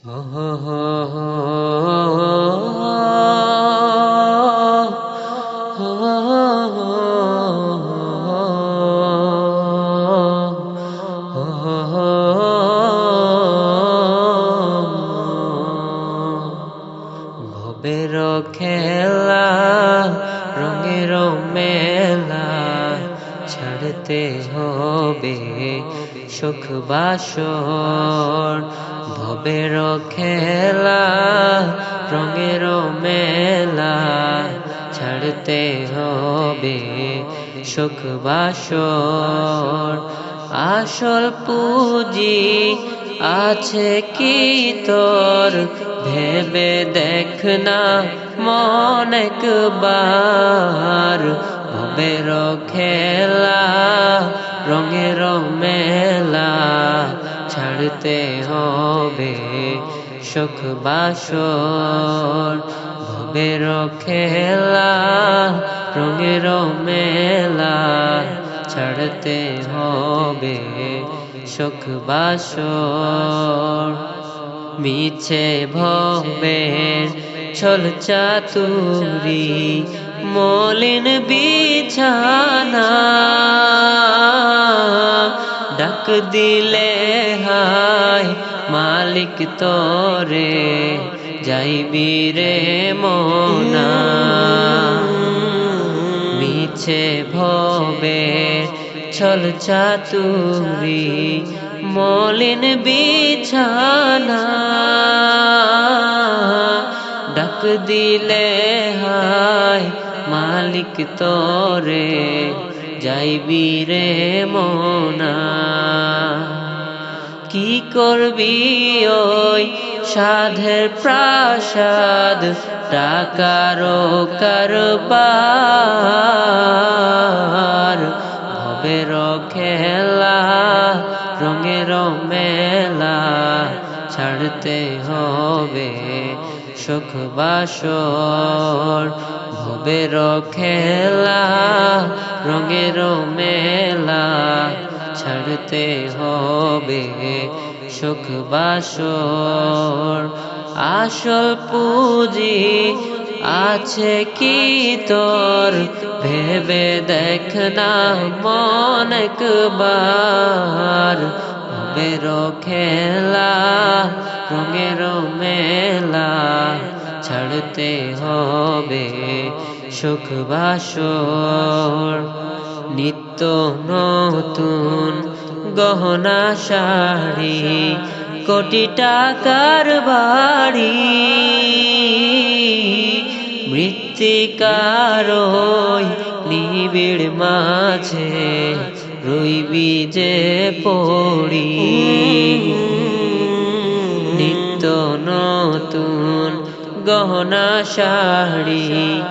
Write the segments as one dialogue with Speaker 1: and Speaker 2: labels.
Speaker 1: ভবের খেলা রঙের মেলা ছাড়তে হবে সুখ বাসর, ভবের খেলা, রঙের মেলা, ছাড়তে হবে সুখ বাসর। আসল পুঁজি আছে কি তোর? ভেবে দেখ না মন একবার। ভবের খেলা রঙের মেলা ছাড়তে হবে সুখ বাসর, ভবের খেলা রঙের মেলা ছাড়তে হবে সুখ বাসর। মিছে ভবের ছল চাতুরি, মলিন বিছানা। ডাক দিলে হায় মালিক তোরে, যাইবি রে মনা। মিছে ভবে ছল চাতুরি, মলিন বিছানা। ডাক দিলে হায়, মালিক তোরে যাইবি রে মনা। কি করবি ওই সাধের প্রাসাদ, টাকারো কারবার। ভবের খেলা, রঙের মেলা ছাড়তে হবে সুখ বাসর ভবের খেলা, রঙের মেলা, ছাড়তে হবে সুখ বাসর। আসল পুঁজি আছে কি তোর? ভেবে দেখ না মন একবার। খেলা রঙের মেলা ছাড়তে হবে সুখ বাসর। নিত্য নতুন গহনা, শাড়ি, কোটি টাকার বাড়ি। মৃত্তিকার নিবিড় মাঝে রইবি যে পড়ি। নতুন গহনা, শাড়ি,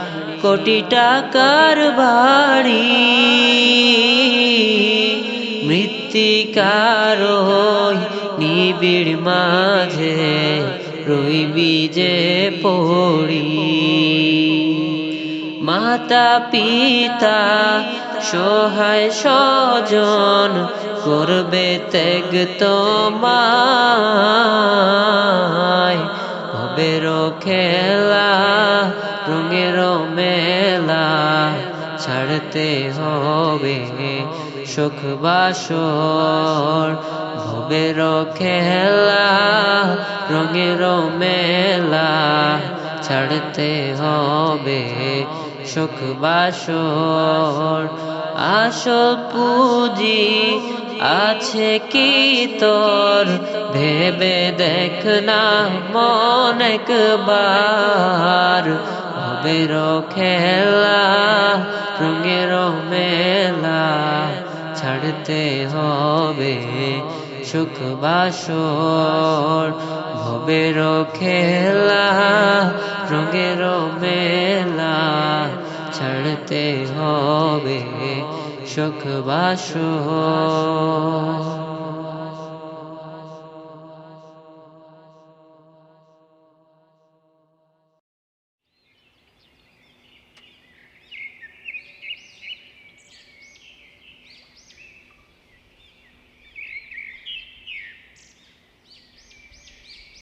Speaker 1: কোটি টাকার বাড়ি। মৃত্তিকার নিবিড় মাঝে রইবি যে পড়ি। মাতা, পিতা, সহায় স্বজন করবে ত্যাগ তোমায়। ভবের খেলা রঙের মেলা ছাড়তে হবে সুখ বাসর। ভবের খেলা রঙের মেলা ছাড়তে হবে সুখ বাসর। আসল পুঁজি আছে কি তোর? ভেবে দেখ না মন একবার। ভবের খেলা, রঙের মেলা ছাড়তে হবে সুখ বাসর ভবের খেলা, রঙের মেলা ছাড়তে হবে সুখ বাসর